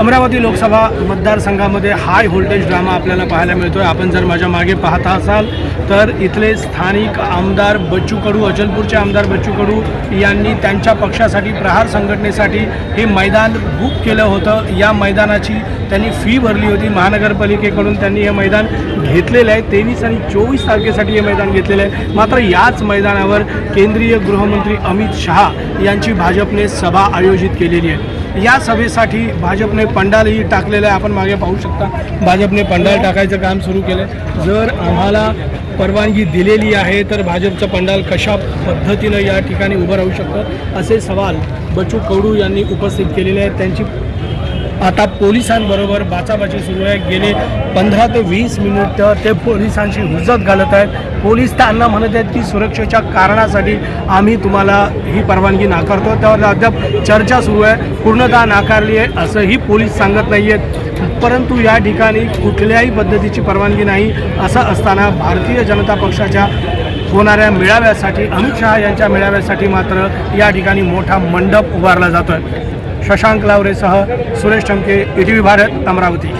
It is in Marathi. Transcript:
अमरावती लोकसभा मतदारसंघामध्ये हाय व्होल्टेज ड्रामा आपल्याला पाहायला मिळतोय. आपण जर माझ्या मागे पाहत असाल तर इथले स्थानिक आमदार बच्चू कडू अचलपूरचे आमदार बच्चू कडू यांनी त्यांच्या पक्षासाठी प्रहार संघटनेसाठी हे मैदान बुक केलं होतं. या मैदानाची त्यांनी फी भरली होती. महानगरपालिकेकडून त्यांनी हे मैदान घेतलेलं आहे. तेवीस आणि चोवीस तारखेसाठी हे मैदान घेतलेलं आहे. मात्र याच मैदानावर केंद्रीय गृहमंत्री अमित शहा यांची भाजपने सभा आयोजित केलेली आहे. या सभेसाठी भाजपने पंडालही टाकलेलं आहे. आपण मागे पाहू शकता भाजपने पंडाल टाकायचं काम सुरू केलं जर आम्हाला परवानगी दिलेली आहे तर भाजपचं पंडाल कशा पद्धतीनं या ठिकाणी उभं राहू शकतं? असे सवाल बच्चू कडू यांनी उपस्थित केलेले आहेत. त्यांची आता पोलिसांबरोबर बाचाबाची सुरू आहे. गेले पंधरा ते वीस मिनिटं ते पोलिसांशी हुजत घालत आहेत. पोलीस त्यांना म्हणत आहेत की सुरक्षेच्या कारणासाठी आम्ही तुम्हाला ही परवानगी नाकारतो. त्यावर अद्याप चर्चा सुरू आहे. पूर्णतः नाकारली आहे असंही पोलीस सांगत नाही आहेत परंतु या ठिकाणी कुठल्याही पद्धतीची परवानगी नाही. असं असताना भारतीय जनता पक्षाच्या होणाऱ्या मेळाव्यासाठी अमित शहा यांच्या मेळाव्यासाठी मात्र या ठिकाणी मोठा मंडप उभारला जातोय. Shashank लावरेसह Suresh Tanke E T V Bharat Amravati.